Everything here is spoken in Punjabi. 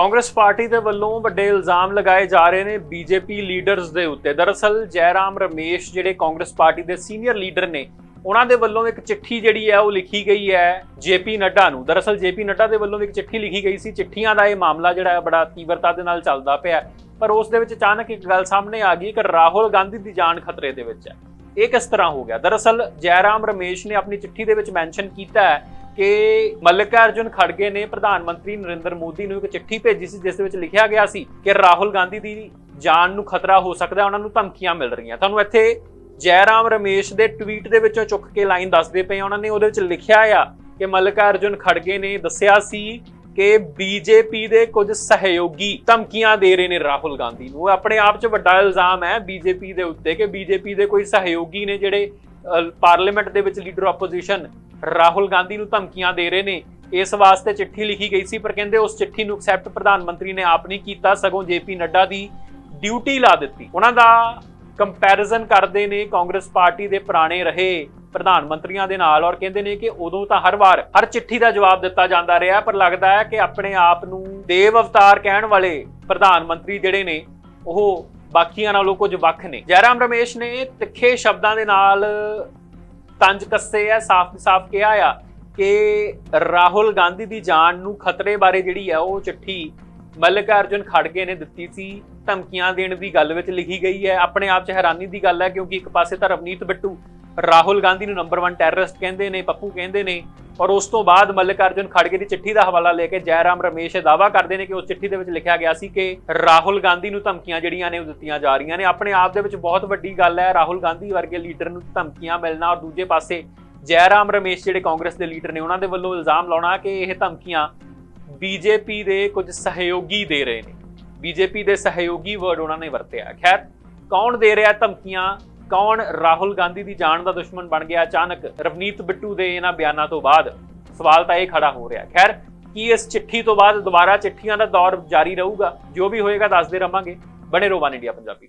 ਕਾਂਗਰਸ ਪਾਰਟੀ ਦੇ ਵੱਲੋਂ ਵੱਡੇ ਇਲਜ਼ਾਮ ਲਗਾਏ ਜਾ ਰਹੇ ਨੇ ਬੀਜੇਪੀ ਲੀਡਰਸ ਦੇ ਉੱਤੇ। ਦਰਅਸਲ, ਜੈਰਾਮ ਰਮੇਸ਼ ਜਿਹੜੇ ਕਾਂਗਰਸ ਪਾਰਟੀ ਦੇ ਸੀਨੀਅਰ ਲੀਡਰ ਨੇ, ਉਹਨਾਂ ਦੇ ਵੱਲੋਂ ਇੱਕ ਚਿੱਠੀ ਜਿਹੜੀ ਹੈ, ਉਹ ਲਿਖੀ ਗਈ ਹੈ ਜੇਪੀ ਨੱਡਾ ਨੂੰ। ਦਰਅਸਲ, ਜੇਪੀ ਨੱਡਾ ਦੇ ਵੱਲੋਂ ਇੱਕ ਚਿੱਠੀ ਲਿਖੀ ਗਈ ਸੀ। ਚਿੱਠੀਆਂ ਦਾ ਇਹ ਮਾਮਲਾ ਜਿਹੜਾ ਹੈ, ਬੜਾ ਤੀਵਰਤਾ ਦੇ ਨਾਲ ਚੱਲਦਾ ਪਿਆ ਪਰ ਉਸ ਦੇ ਵਿੱਚ ਅਚਾਨਕ ਇੱਕ ਗੱਲ ਸਾਹਮਣੇ ਆ ਗਈ ਕਿ ਰਾਹੁਲ ਗਾਂਧੀ ਦੀ ਜਾਨ ਖਤਰੇ ਦੇ ਵਿੱਚ ਹੈ। ਇਹ ਕਿਸ ਤਰ੍ਹਾਂ ਹੋ ਗਿਆ? ਦਰਅਸਲ, ਜੈਰਾਮ ਰਮੇਸ਼ ਨੇ ਆਪਣੀ ਚਿੱਠੀ ਦੇ ਵਿੱਚ ਮੈਂਸ਼ਨ ਕੀਤਾ ਹੈ ਕਿ ਮੱਲਿਕਾਰਜੁਨ ਖੜਗੇ ਨੇ ਪ੍ਰਧਾਨ ਮੰਤਰੀ ਨਰਿੰਦਰ ਮੋਦੀ ਨੂੰ ਇੱਕ ਚਿੱਠੀ ਭੇਜੀ ਸੀ, ਜਿਸ ਦੇ ਵਿੱਚ ਲਿਖਿਆ ਗਿਆ ਸੀ ਕਿ ਰਾਹੁਲ ਗਾਂਧੀ ਦੀ ਜਾਨ ਨੂੰ ਖਤਰਾ ਹੋ ਸਕਦਾ ਹੈ ਉਹਨਾਂ ਨੂੰ ਧਮਕੀਆਂ ਮਿਲ ਰਹੀਆਂ। ਤੁਹਾਨੂੰ ਇੱਥੇ ਜੈਰਾਮ ਰਮੇਸ਼ ਦੇ ਟਵੀਟ ਦੇ ਵਿੱਚੋਂ ਚੁੱਕ ਕੇ ਲਾਈਨ ਦੱਸਦੇ ਪਏ ਉਹਨਾਂ ਨੇ ਉਹਦੇ ਵਿੱਚ ਲਿਖਿਆ ਆ ਕਿ ਮੱਲਿਕਾਰਜੁਨ ਖੜਗੇ ਨੇ ਦੱਸਿਆ ਸੀ ਕਿ ਬੀਜੇਪੀ ਦੇ ਕੁਝ ਸਹਿਯੋਗੀ ਧਮਕੀਆਂ ਦੇ ਰਹੇ ਨੇ ਰਾਹੁਲ ਗਾਂਧੀ ਨੂੰ। ਆਪਣੇ ਆਪ 'ਚ ਵੱਡਾ ਇਲਜ਼ਾਮ ਹੈ ਬੀਜੇਪੀ ਦੇ ਉੱਤੇ ਕਿ ਬੀਜੇਪੀ ਦੇ ਕੋਈ ਸਹਿਯੋਗੀ ਨੇ ਜਿਹੜੇ ਪਾਰਲੀਮੈਂਟ ਦੇ ਵਿੱਚ ਲੀਡਰ ਆਪੋਜੀਸ਼ਨ ਰਾਹੁਲ ਗਾਂਧੀ ਨੂੰ ਧਮਕੀਆਂ ਦੇ ਰਹੇ ਨੇ। ਇਸ ਵਾਸਤੇ ਚਿੱਠੀ ਲਿਖੀ ਗਈ ਸੀ, ਪਰ ਕਹਿੰਦੇ ਉਸ ਚਿੱਠੀ ਨੂੰ ਐਕਸੈਪਟ ਪ੍ਰਧਾਨ ਮੰਤਰੀ ਨੇ ਆਪ ਨਹੀਂ ਕੀਤਾ, ਸਗੋਂ ਜੇਪੀ ਨੱਡਾ ਦੀ ਡਿਊਟੀ ਲਾ ਦਿੱਤੀ। ਉਹਨਾਂ ਦਾ ਕੰਪੈਰੀਜ਼ਨ ਕਰਦੇ ਨੇ, ਕਾਂਗਰਸ ਪਾਰਟੀ ਦੇ ਪੁਰਾਣੇ ਰਹੇ ਪ੍ਰਧਾਨ ਮੰਤਰੀਆਂ ਦੇ ਨਾਲ, ਔਰ ਕਹਿੰਦੇ ਨੇ ਕਿ ਉਦੋਂ ਤਾਂ ਹਰ ਵਾਰ ਹਰ ਚਿੱਠੀ ਦਾ ਜਵਾਬ ਦਿੱਤਾ ਜਾਂਦਾ ਰਿਹਾ, ਪਰ ਲੱਗਦਾ ਹੈ ਕਿ ਆਪਣੇ ਆਪ ਨੂੰ ਦੇਵ ਅਵਤਾਰ ਕਹਿਣ ਵਾਲੇ ਪ੍ਰਧਾਨ ਮੰਤਰੀ ਜਿਹੜੇ ਨੇ, ਉਹ ਬਾਕੀਆਂ ਨਾਲੋਂ ਕੁਝ ਵੱਖ ਨੇ। ਜੈਰਾਮ ਰਮੇਸ਼ ਨੇ ਤਿੱਖੇ ਸ਼ਬਦਾਂ ਦੇ ਨਾਲ ਤੰਜ ਕੱਸੇ ਆ ਸਾਫ਼-ਸਾਫ਼ ਕਿਹਾ ਆ ਕਿ ਰਾਹੁਲ ਗਾਂਧੀ ਦੀ ਜਾਨ ਨੂੰ ਖਤਰੇ ਬਾਰੇ ਜਿਹੜੀ ਆ ਉਹ ਚਿੱਠੀ ਮੱਲਿਕਾ ਅਰਜੁਨ ਖੜਗੇ ਨੇ ਦਿੱਤੀ ਸੀ। ਧਮਕੀਆਂ ਦੇਣ ਦੀ ਗੱਲ ਵਿੱਚ ਲਿਖੀ ਗਈ ਹੈ। ਆਪਣੇ ਆਪ 'ਚ ਹੈਰਾਨੀ ਦੀ ਗੱਲ ਹੈ ਕਿਉਂਕਿ ਇੱਕ ਪਾਸੇ ਤਾਂ ਰਵਨੀਤ ਬਿੱਟੂ ਰਾਹੁਲ ਗਾਂਧੀ ਨੂੰ ਨੰਬਰ 1 ਟੈਰਰਿਸਟ ਕਹਿੰਦੇ ਨੇ, ਪੱਪੂ ਕਹਿੰਦੇ ਨੇ, ਔਰ ਉਸ ਤੋਂ ਬਾਅਦ ਮੱਲਿਕਾਰਜੁਨ ਖੜਗੇ ਦੀ ਚਿੱਠੀ ਦਾ ਹਵਾਲਾ ਲੈ ਕੇ ਜੈਰਾਮ ਰਮੇਸ਼ ਇਹ ਦਾਅਵਾ ਕਰਦੇ ਨੇ ਕਿ ਉਸ ਚਿੱਠੀ ਦੇ ਵਿੱਚ ਲਿਖਿਆ ਗਿਆ ਸੀ ਕਿ ਰਾਹੁਲ ਗਾਂਧੀ ਨੂੰ ਧਮਕੀਆਂ ਜਿਹੜੀਆਂ ਨੇ ਉਹ ਦਿੱਤੀਆਂ ਜਾ ਰਹੀਆਂ ਨੇ। ਆਪਣੇ ਆਪ ਦੇ ਵਿੱਚ ਬਹੁਤ ਵੱਡੀ ਗੱਲ ਹੈ, ਰਾਹੁਲ ਗਾਂਧੀ ਵਰਗੇ ਲੀਡਰ ਨੂੰ ਧਮਕੀਆਂ ਮਿਲਣਾ ਔਰ ਦੂਜੇ ਪਾਸੇ ਜੈਰਾਮ ਰਮੇਸ਼ ਜਿਹੜੇ ਕਾਂਗਰਸ ਦੇ ਲੀਡਰ ਨੇ, ਉਹਨਾਂ ਦੇ ਵੱਲੋਂ ਇਲਜ਼ਾਮ ਲਾਉਣਾ ਕਿ ਇਹ ਧਮਕੀਆਂ ਬੀਜੇਪੀ ਦੇ ਕੁਝ ਸਹਿਯੋਗੀ ਦੇ ਰਹੇ ਨੇ। ਬੀਜੇਪੀ ਦੇ ਸਹਿਯੋਗੀ ਵਰਡ ਉਹਨਾਂ ਨੇ ਵਰਤਿਆ। ਖੈਰ, ਕੌਣ ਦੇ ਰਿਹਾ ਧਮਕੀਆਂ ਕੌਣ ਰਾਹੁਲ ਗਾਂਧੀ ਦੀ ਜਾਨ ਦਾ ਦੁਸ਼ਮਣ ਬਣ ਗਿਆ? ਅਚਾਨਕ ਰਵਨੀਤ ਬਿੱਟੂ ਦੇ ਇਹਨਾਂ ਬਿਆਨਾਂ ਤੋਂ ਬਾਅਦ ਸਵਾਲ ਤਾਂ ਇਹ ਖੜਾ ਹੋ ਰਿਹਾ ਖੈਰ, ਕੀ ਇਸ ਚਿੱਠੀ ਤੋਂ ਬਾਅਦ ਦੁਬਾਰਾ ਚਿੱਠੀਆਂ ਦਾ ਦੌਰ ਜਾਰੀ ਰਹੂਗਾ? ਜੋ ਵੀ ਹੋਏਗਾ, ਦੱਸਦੇ ਰਵਾਂਗੇ। ਬਣੇ ਰਹੋ ਵਨ ਇੰਡੀਆ ਪੰਜਾਬੀ।